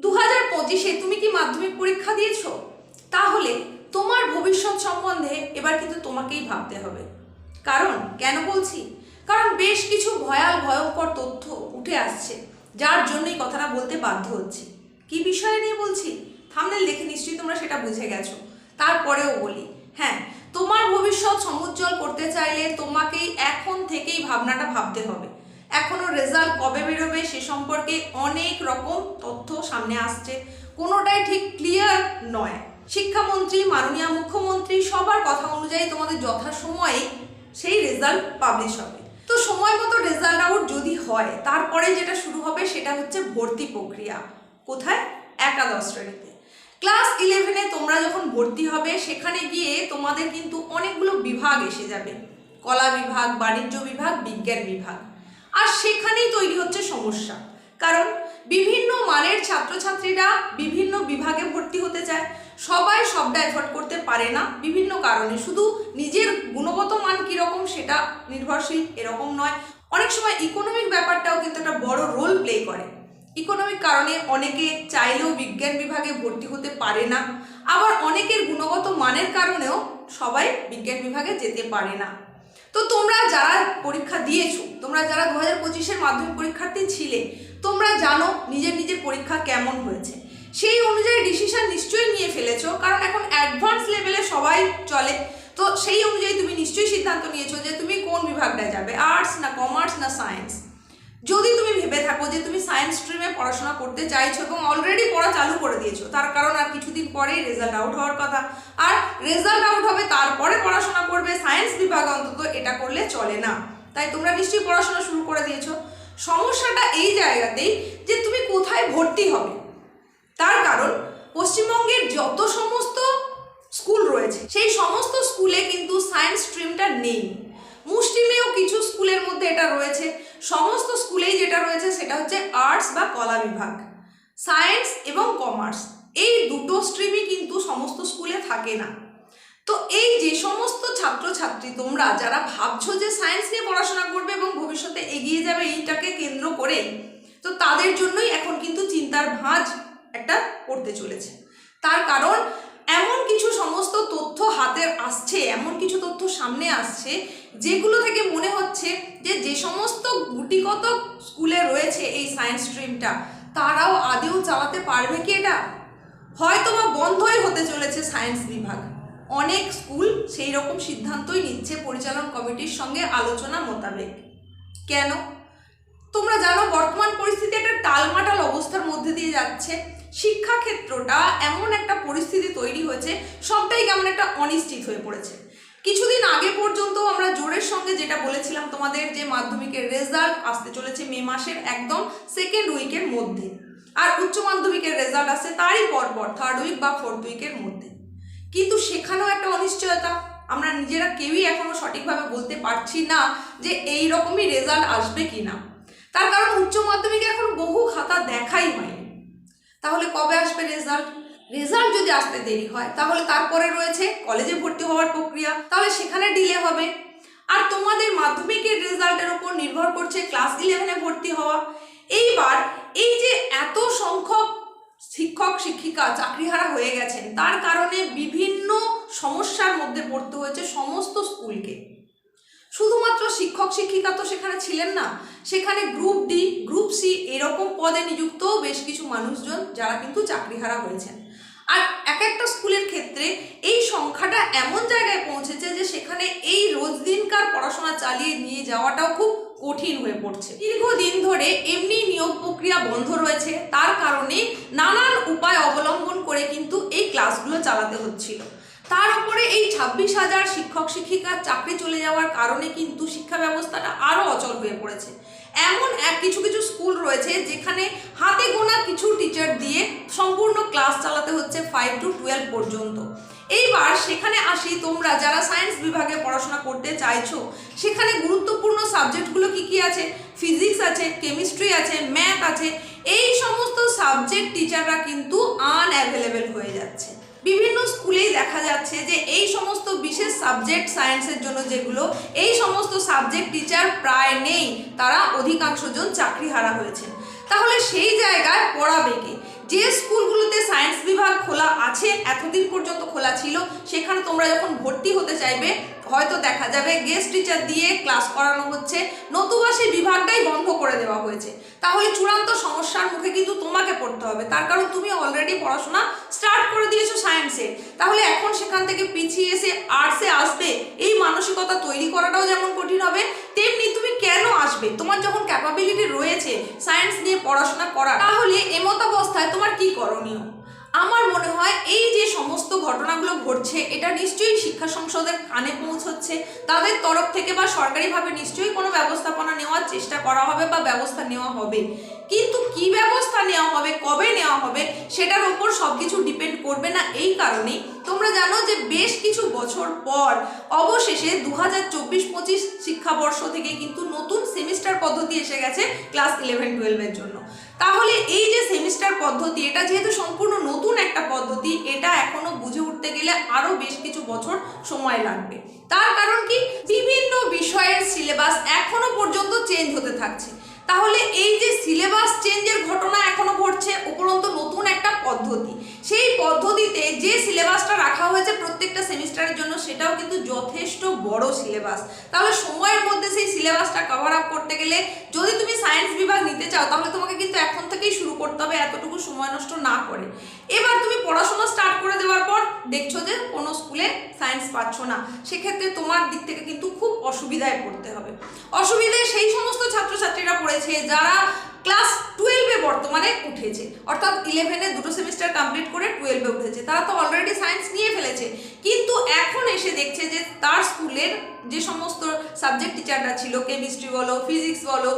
দু হাজার পঁচিশে তুমি কি মাধ্যমিক পরীক্ষা দিয়েছ? তাহলে তোমার ভবিষ্যৎ সম্বন্ধে এবার কিন্তু তোমাকেই ভাবতে হবে। কারণ, কেন বলছি? কারণ বেশ কিছু ভয়াল, ভয়ঙ্কর তথ্য উঠে আসছে, যার জন্যই কথাটা বলতে বাধ্য হচ্ছি। কি বিষয় নিয়ে বলছি? থামনেল দেখে নিশ্চয়ই তোমরা সেটা বুঝে গেছো। তারপরেও বলি হ্যাঁ তোমার ভবিষ্যৎ সমুজ্জ্বল করতে চাইলে তোমাকেই এখন থেকেই ভাবনাটা ভাবতে হবে। এখনও রেজাল্ট কবে বেরোবে সে সম্পর্কে অনেক রকম তথ্য সামনে আসছে। কোনোটাই ঠিক ক্লিয়ার নয়। শিক্ষামন্ত্রী, মাননীয় মুখ্যমন্ত্রী, সবার কথা অনুযায়ী তোমাদের যথাসময়ে সেই রেজাল্ট পাবলিশ হবে। তো সময় মতো রেজাল্ট আউট যদি হয়, তারপরে যেটা শুরু হবে সেটা হচ্ছে ভর্তি প্রক্রিয়া। কোথায়? একাদশ শ্রেণীতে। ক্লাস ইলেভেনে তোমরা যখন ভর্তি হবে, সেখানে গিয়ে তোমাদের কিন্তু অনেকগুলো বিভাগ এসে যাবে। কলা বিভাগ, বাণিজ্য বিভাগ, বিজ্ঞান বিভাগ। আর সেখানেই তৈরি হচ্ছে সমস্যা। কারণ বিভিন্ন মানের ছাত্রছাত্রীরা বিভিন্ন বিভাগে ভর্তি হতে চায়। সবাই সবটা এফোর্ড করতে পারে না বিভিন্ন কারণে। শুধু নিজের গুণগত মান কীরকম সেটা নির্ভরশীল এরকম নয়। অনেক সময় ইকোনমিক ব্যাপারটাও কিন্তু একটা বড় রোল প্লে করে। ইকোনমিক কারণে অনেকে চাইলেও বিজ্ঞান বিভাগে ভর্তি হতে পারে না। আবার অনেকের গুণগত মানের কারণেও সবাই বিজ্ঞান বিভাগে যেতে পারে না। তো তোমরা যারা পরীক্ষা দিয়েছ, তোমরা যারা দু হাজার পঁচিশের মাধ্যমিক পরীক্ষার্থী ছিলে, তোমরা জানো নিজের নিজের পরীক্ষা কেমন হয়েছে। সেই অনুযায়ী ডিসিশন নিশ্চয়ই নিয়ে ফেলেছো, কারণ এখন অ্যাডভান্স লেভেলে সবাই চলে। তো সেই অনুযায়ী তুমি নিশ্চয়ই সিদ্ধান্ত নিয়েছো যে তুমি কোন বিভাগটায় যাবে আর্টস না কমার্স না সায়েন্স যদি তুমি ভেবে থাকো যে তুমি সায়েন্স স্ট্রিমে পড়াশোনা করতে চাইছো এবং অলরেডি পড়া চালু করে দিয়েছ, তার কারণ আর কিছুদিন পরেই রেজাল্ট আউট হওয়ার কথা। আর রেজাল্ট আউট হবে তারপরে পড়াশোনা করবে সায়েন্স বিভাগ অন্তত এটা করলে চলে না। তাই তোমরা নিশ্চয়ই পড়াশোনা শুরু করে দিয়েছ। সমস্যাটা এই জায়গাতেই যে তুমি কোথায় ভর্তি হবে। তার কারণ, পশ্চিমবঙ্গের যত সমস্ত স্কুল রয়েছে, সেই সমস্ত স্কুলে কিন্তু সায়েন্স স্ট্রিমটা নেই। মুষ্টিমেয় কিছু স্কুলের মধ্যে এটা রয়েছে। সমস্ত স্কুলেই যেটা রয়েছে সেটা হচ্ছে আর্টস বা কলা বিভাগ সায়েন্স এবং কমার্স এই দুটো স্ট্রিমই কিন্তু সমস্ত স্কুলে থাকে না। তো এই যে সমস্ত ছাত্রছাত্রী, তোমরা যারা ভাবছ যে সায়েন্স নিয়ে পড়াশোনা করবে এবং ভবিষ্যতে এগিয়ে যাবে এইটাকে কেন্দ্র করে, তো তাদের জন্যই এখন কিন্তু চিন্তার ভাঁজ একটা পড়তে চলেছে। তার কারণ কিছু সমস্ত তথ্য হাতে আসছে, এমন কিছু তথ্য সামনে আসছে, যেগুলো থেকে মনে হচ্ছে যে যে সমস্ত গুটিগত স্কুলে রয়েছে এই সায়েন্স স্ট্রিমটা তারাও আদেও চালাতে পারবে কি এটা? হয়তো বা বন্ধই হতে চলেছে সায়েন্স বিভাগ। অনেক স্কুল সেই রকম সিদ্ধান্তই নিচ্ছে পরিচালন কমিটির সঙ্গে আলোচনা মোতাবেক। কেন? তোমরা জানো, বর্তমান পরিস্থিতি একটা টালমাটাল অবস্থার মধ্যে দিয়ে যাচ্ছে। শিক্ষাক্ষেত্রটা এমন একটা পরিস্থিতি তৈরি হয়েছে, সবটাই কেমন একটা অনিশ্চিত হয়ে পড়েছে। কিছুদিন আগে পর্যন্ত আমরা জোরের সঙ্গে যেটা বলেছিলাম তোমাদের যে মাধ্যমিকের রেজাল্ট আসতে চলেছে মে মাসের একদম সেকেন্ড উইকের মধ্যে। আর উচ্চ মাধ্যমিকের রেজাল্ট আসছে তারই পরপর থার্ড উইক বা ফোর্থ উইকের মধ্যে। কিন্তু সেখানেও একটা অনিশ্চয়তা। আমরা নিজেরা কেউই এখনও সঠিকভাবে বলতে পারছি না যে এই রকমই রেজাল্ট আসবে কি না তার কারণ উচ্চ মাধ্যমিকে এখন বহু খাতা দেখাই হয়নি। তাহলে কবে আসবে রেজাল্ট রেজাল্ট যদি আসতে দেরি হয়, তাহলে তারপরে রয়েছে কলেজে ভর্তি হওয়ার প্রক্রিয়া। তাহলে সেখানে ডিলে হবে। আর তোমাদের মাধ্যমিকের রেজাল্টের উপর নির্ভর করছে ক্লাস ইলেভেনে ভর্তি হওয়া। এইবার এই যে এত সংখ্যক শিক্ষক, শিক্ষিকা, চাকরিহারা হয়ে গেছেন, তার কারণে বিভিন্ন সমস্যার মধ্যে পড়তে হয়েছে সমস্ত স্কুলকে। শুধুমাত্র শিক্ষক শিক্ষিকা তো সেখানে ছিলেন না। সেখানে গ্রুপ ডি গ্রুপ সি এরকম পদে নিযুক্ত বেশ কিছু মানুষজন যারা কিন্তু চাকরিহারা হয়েছেন। আর এক একটা স্কুলের ক্ষেত্রে এই সংখ্যাটা এমন জায়গায় পৌঁছেছে যে সেখানে এই রোজ দিনকার পড়াশোনা চালিয়ে নিয়ে যাওয়াটাও খুব কঠিন হয়ে পড়ছে। দীর্ঘদিন ধরে এমনি নিয়োগ প্রক্রিয়া বন্ধ রয়েছে। তার কারণে নানান উপায় অবলম্বন করে কিন্তু এই ক্লাসগুলো চালাতে হচ্ছিল। তার উপরে এই ছাব্বিশ হাজার শিক্ষক শিক্ষিকার চাকরি চলে যাওয়ার কারণে কিন্তু শিক্ষা ব্যবস্থাটা আরও অচল হয়ে পড়েছে। এমন এক কিছু কিছু স্কুল রয়েছে যেখানে হাতে গোনা কিছু টিচার দিয়ে সম্পূর্ণ ক্লাস চালাতে হচ্ছে ফাইভ টু টুয়েলভ পর্যন্ত। এইবার সেখানে আসি তোমরা যারা সায়েন্স বিভাগে পড়াশোনা করতে চাইছো, সেখানে গুরুত্বপূর্ণ সাবজেক্টগুলো কি কি আছে? ফিজিক্স আছে কেমিস্ট্রি আছে ম্যাথ আছে, এই সমস্ত সাবজেক্ট টিচাররা কিন্তু আনঅ্যাভেলেবেল হয়ে যাচ্ছে। বিভিন্ন স্কুলেই দেখা যাচ্ছে যে এই সমস্ত বিশেষ সাবজেক্ট সায়েন্সের জন্য যেগুলো, এই সমস্ত সাবজেক্ট টিচার প্রায় নেই, তারা অধিকাংশজন চাকরি হারা হয়েছেন। তাহলে সেই জায়গায় পড়াবে কে? যে স্কুলগুলোতে সায়েন্স বিভাগ খোলা আছে, এতদিন পর্যন্ত খোলা ছিল, সেখানে তোমরা যখন ভর্তি হতে চাইবে, হয়তো দেখা যাবে গেস্ট টিচার দিয়ে ক্লাস করানো হচ্ছে, নতুবা সেই বিভাগটাই বন্ধ করে দেওয়া হয়েছে। তাহলে চূড়ান্ত সমস্যার মুখে কিন্তু তোমাকে পড়তে হবে। তার কারণ তুমি অলরেডি পড়াশোনা স্টার্ট করে দিয়েছ সায়েন্সে তাহলে এখন সেখান থেকে পিছিয়ে এসে আর্টসে আসবে, এই মানসিকতা তৈরি করাটাও যেমন কঠিন হবে, তেমনি তুমি কেন আসবে? তোমার যখন সায়েন্স নিয়ে পড়াশোনা করা তাহলে এমতাবস্থায় তোমার কি করণীয়? আমার মনে হয় এই যে সমস্ত ঘটনাগুলো ঘটছে, এটা নিশ্চয়ই শিক্ষা সংসদের কানে পৌঁছচ্ছে। তাদের তরফ থেকে বা সরকারিভাবে নিশ্চয়ই কোনো ব্যবস্থাপনা নেওয়ার চেষ্টা করা হবে বা ব্যবস্থা নেওয়া হবে। কিন্তু কি ব্যবস্থা নেওয়া হবে, কবে নেওয়া হবে, সেটার ওপর সব কিছু ডিপেন্ড করবে না এই কারণেই। তোমরা জানো যে বেশ কিছু বছর পর, অবশেষে দু হাজার চব্বিশ পঁচিশ শিক্ষাবর্ষ থেকে কিন্তু নতুন সেমিস্টার পদ্ধতি এসে গেছে ক্লাস ইলেভেন টুয়েলভের জন্য। তাহলে এই যে সেমিস্টার পদ্ধতি, এটা যেহেতু সম্পূর্ণ নতুন একটা পদ্ধতি, এটা এখনও বুঝে উঠতে গেলে আরও বেশ কিছু বছর সময় লাগবে। তার কারণ কি? বিভিন্ন বিষয়ের সিলেবাস এখনও পর্যন্ত চেঞ্জ হতে থাকছে। তাহলে এই যে সিলেবাস চেঞ্জের ঘটনা এখনও ঘটছে, উপরন্ত নতুন একটা পদ্ধতি। সেই পদ্ধতিতে যে সিলেবাসটা রাখা হয়েছে প্রত্যেকটা সেমিস্টারের জন্য, সেটাও কিন্তু যথেষ্ট বড় সিলেবাস। তাহলে সময়ের মধ্যে সেই সিলেবাসটা কভার আপ করতে গেলে যদি তুমি সায়েন্স বিভাগ নিতে চাও, তাহলে তোমাকে কিন্তু এখন থেকেই শুরু করতে হবে এতটুকু সময় নষ্ট না করে। এবার তুমি পড়াশোনা স্টার্ট করে দেওয়ার পর দেখছ যে কোনো স্কুলে সায়েন্স পাচ্ছ না। সেক্ষেত্রে তোমার দিক থেকে কিন্তু খুব অসুবিধায় পড়তে হবে। অসুবিধায় সেই সমস্ত ছাত্রছাত্রীরা পড়েছে যারা ক্লাস টুয়েলভে বর্তমানে উঠেছে। অর্থাৎ ইলেভেনে দুটো সেমিস্টার কমপ্লিট করে টুয়েলভে উঠেছে। তারা তো অলরেডি সায়েন্স নিয়ে ফেলেছে। কিন্তু এখন এসে দেখছে যে তার স্কুলের যে সমস্ত সাবজেক্ট টিচাররা ছিল কেমিস্ট্রি বলো ফিজিক্স বলো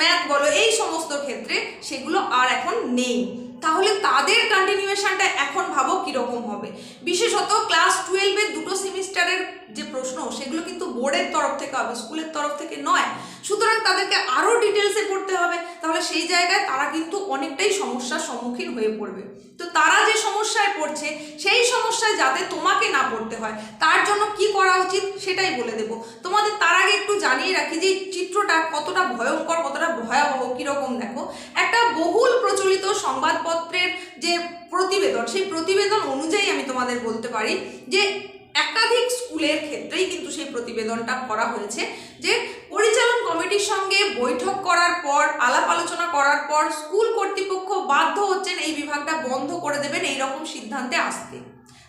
ম্যাথ বলো, এই সমস্ত ক্ষেত্রে সেগুলো আর এখন নেই। তাহলে তাদের কন্টিনিউয়েশনটা এখন ভাবো কীরকম হবে। বিশেষত ক্লাস টুয়েলভের দুটো সেমিস্টারের যে প্রশ্ন, সেগুলো কিন্তু বোর্ডের তরফ থেকে হবে, স্কুলের তরফ থেকে নয়। সুতরাং তাদেরকে আরও ডিটেলসে পড়তে হবে, তাহলে সেই জায়গায় তারা কিন্তু অনেকটাই সমস্যার সম্মুখীন হয়ে পড়বে। তো তারা যে সমস্যায় পড়ছে, সেই সমস্যায় যাতে তোমাকে না পড়তে হয়, তার জন্য কি করা উচিত সেটাই বলে দেব। তোমাদের তার আগে একটু জানিয়ে রাখি যে চিত্রটা কতটা ভয়ঙ্কর, কতটা ভয়াবহ, কীরকম দেখো। একটা বহুল প্রচলিত সংবাদপত্রের যে প্রতিবেদন, সেই প্রতিবেদন অনুযায়ী আমি তোমাদের বলতে পারি যে একাধিক স্কুলের ক্ষেত্রেই কিন্তু সেই প্রতিবেদনটা করা হয়েছে যে কমিটির সঙ্গে বৈঠক করার পর, আলাপ আলোচনা করার পর স্কুল কর্তৃপক্ষ বাধ্য হচ্ছেন এই বিভাগটা বন্ধ করে দেবেন এই রকম সিদ্ধান্তে আসতে।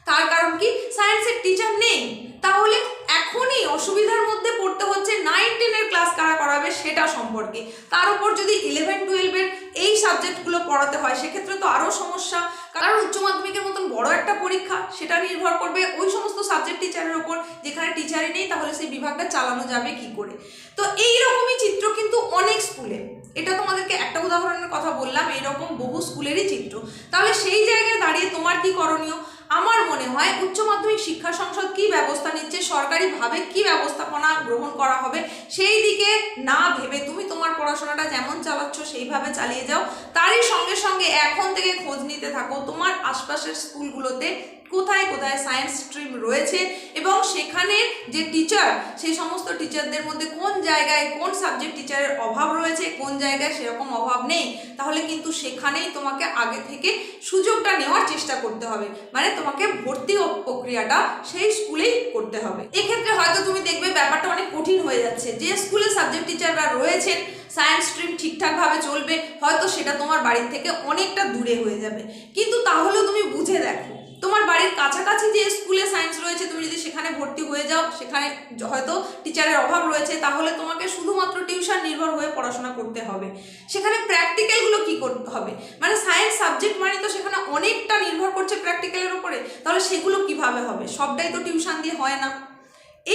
তার কারণ কি? সায়েন্সের টিচার নেই। তাহলে এখনই অসুবিধার মধ্যে পড়তে হচ্ছে নাইন টেনের ক্লাস কারা সেটা সম্পর্কে। তার উপর যদি ইলেভেন টুয়েলভের এই সাবজেক্টগুলো পড়াতে হয়, সেক্ষেত্রে তো আরও সমস্যা। কারণ উচ্চ মাধ্যমিকের মতন বড় একটা পরীক্ষা, সেটা নির্ভর করবে ওই সমস্ত সাবজেক্ট টিচারের ওপর যেখানে টিচারই নেই, তাহলে সেই বিভাগটা চালানো যাবে কি করে? তো এই রকমই চিত্র কিন্তু অনেক স্কুলে এটা তোমাদেরকে একটা উদাহরণের কথা বললাম, এইরকম বহু স্কুলেরই চিত্র। তাহলে সেই জায়গায় দাঁড়িয়ে তোমার কি করণীয়? আমার মনে হয় উচ্চ মাধ্যমিক শিক্ষা সংসদ কি ব্যবস্থা নিচ্ছে, সরকারিভাবে কি ব্যবস্থাপনা গ্রহণ করা হবে, সেই দিকে না ভেবে তুমি তোমার পড়াশোনাটা যেমন চালাচ্ছ সেইভাবে চালিয়ে যাও। তারই সঙ্গে সঙ্গে এখন থেকে খোঁজ নিতে থাকো, তোমার আশপাশের স্কুলগুলোতে কোথায় কোথায় সায়েন্স স্ট্রিম রয়েছে এবং সেখানে যে টিচার সেই সমস্ত টিচারদের মধ্যে কোন জায়গায় কোন সাবজেক্ট টিচারের অভাব রয়েছে, কোন জায়গায় সেরকম অভাব নেই, তাহলে কিন্তু সেখানেই তোমাকে আগে থেকে সুযোগটা নেওয়ার চেষ্টা করতে হবে। মানে তোমাকে ভর্তি প্রক্রিয়াটা সেই স্কুলেই করতে হবে। এক্ষেত্রে হয়তো তুমি দেখবে ব্যাপারটা অনেক কঠিন হয়ে যাচ্ছে। যে স্কুলে সাবজেক্ট টিচাররা রয়েছেন সায়েন্স স্ট্রিম ঠিকঠাকভাবে চলবে, হয়তো সেটা তোমার বাড়ির থেকে অনেকটা দূরে হয়ে যাবে। কিন্তু তাহলেও তুমি বুঝে দেখো তোমার বাড়ির কাছাকাছি যে স্কুলে সায়েন্স রয়েছে, তুমি যদি সেখানে ভর্তি হয়ে যাও, সেখানে হয়তো টিচারের অভাব রয়েছে, তাহলে তোমাকে শুধুমাত্র টিউশন নির্ভর হয়ে পড়াশোনা করতে হবে। সেখানে প্র্যাকটিক্যালগুলো কি করতে হবে? মানে সায়েন্স সাবজেক্ট মানে তো সেখানে অনেকটা নির্ভর করছে প্র্যাকটিক্যালের উপরে। তাহলে সেগুলো কীভাবে হবে? সবটাই তো টিউশন দিয়ে হয় না।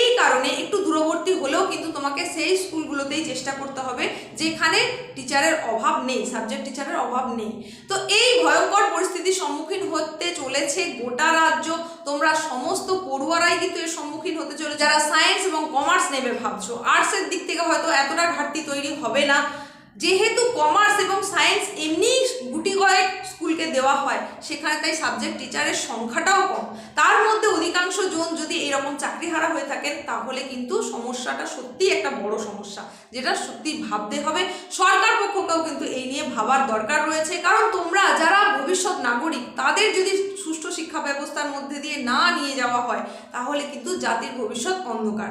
এই কারণে একটু দূরবর্তী হলেও কিন্তু তোমাকে সেই স্কুলগুলোতেই চেষ্টা করতে হবে, যেখানে টিচারের অভাব নেই সাবজেক্ট টিচারের অভাব নেই। তো এই ভয়ঙ্কর পরিস্থিতির সম্মুখীন হতে চলেছে গোটা রাজ্য। তোমরা সমস্ত পড়ুয়ারাই কিন্তু এর সম্মুখীন হতে চলে যারা সায়েন্স এবং কমার্স নেবে ভাবছ আর্টসের দিক থেকে হয়তো এতটা ঘাটতি তৈরি হবে না। যেহেতু কমার্স এবং সায়েন্স এমনি গুটি কয়েক স্কুলকে দেওয়া হয় সেখানে তাই সাবজেক্ট টিচারের সংখ্যাটাও কম। তার এরকম চাকরিহারা হয়ে থাকেন, তাহলে কিন্তু সমস্যাটা সত্যি একটা বড় সমস্যা, যেটা সত্যি ভাবতে হবে। সরকার পক্ষকেও কিন্তু এই নিয়ে ভাবার দরকার রয়েছে। কারণ তোমরা যারা ভবিষ্যৎ নাগরিক, তাদের যদি সুষ্ঠু শিক্ষা ব্যবস্থার মধ্যে দিয়ে না নিয়ে যাওয়া হয়, তাহলে কিন্তু জাতির ভবিষ্যৎ অন্ধকার।